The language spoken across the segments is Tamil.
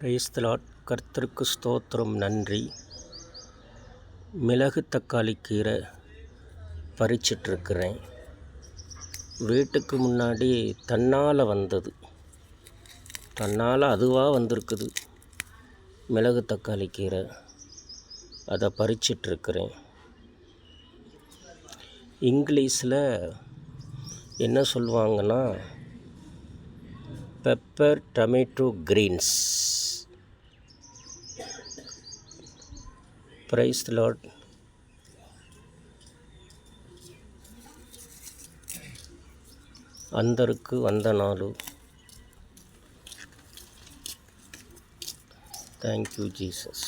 பிரைஸ்தலாட் கர்த்தருக்கு ஸ்தோத்திரம் நன்றி. மிளகு தக்காளி கீரை பறிச்சிட்ருக்கிறேன். வீட்டுக்கு முன்னாடி தன்னால் வந்தது. தன்னால் அதுவாக வந்திருக்குது. மிளகு தக்காளி கீரை அதை பறிச்சிட்ருக்கிறேன். இங்கிலீஷில் என்ன சொல்லுவாங்கன்னா pepper tomato greens price lot అందరికి వందనాలు thank you Jesus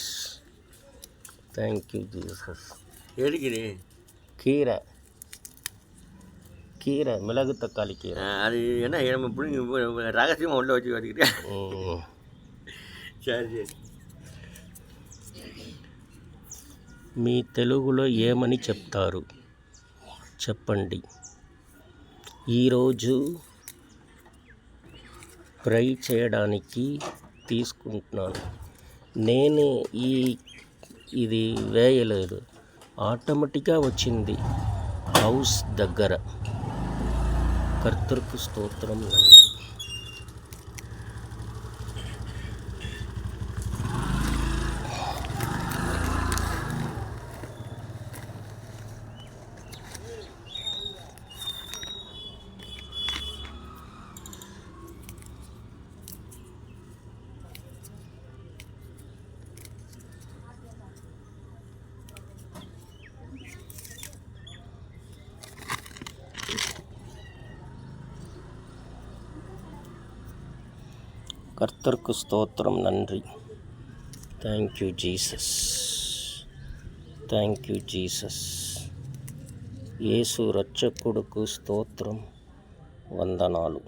thank you Jesus ఏడిగిరి கீரை. கீரை மிளகு தக்காளி கீரை. அது என்ன நம்ம பிடிங்க ரகசியமாக உள்ளே வச்சு வச்சுக்கிட்டேன் சரி சரி. మీ తెలుగులో ఏమని చెప్తారు? చెప్పండి. ఈరోజు ఫ్రై చేయడానికి తీసుకుంటున్నాను. నేను ఈ ఇది వేయలేదు. ఆటోమేటిక్గా వచ్చింది. హౌస్ దగ్గర. కర్తృకు స్తోత్రం నండి கர்த்தர்க்கு ஸ்தோத்திரம் நன்றி thank you Jesus thank you Jesus యేసు రక్షకుడుకు స్తోత్రం వందనాలు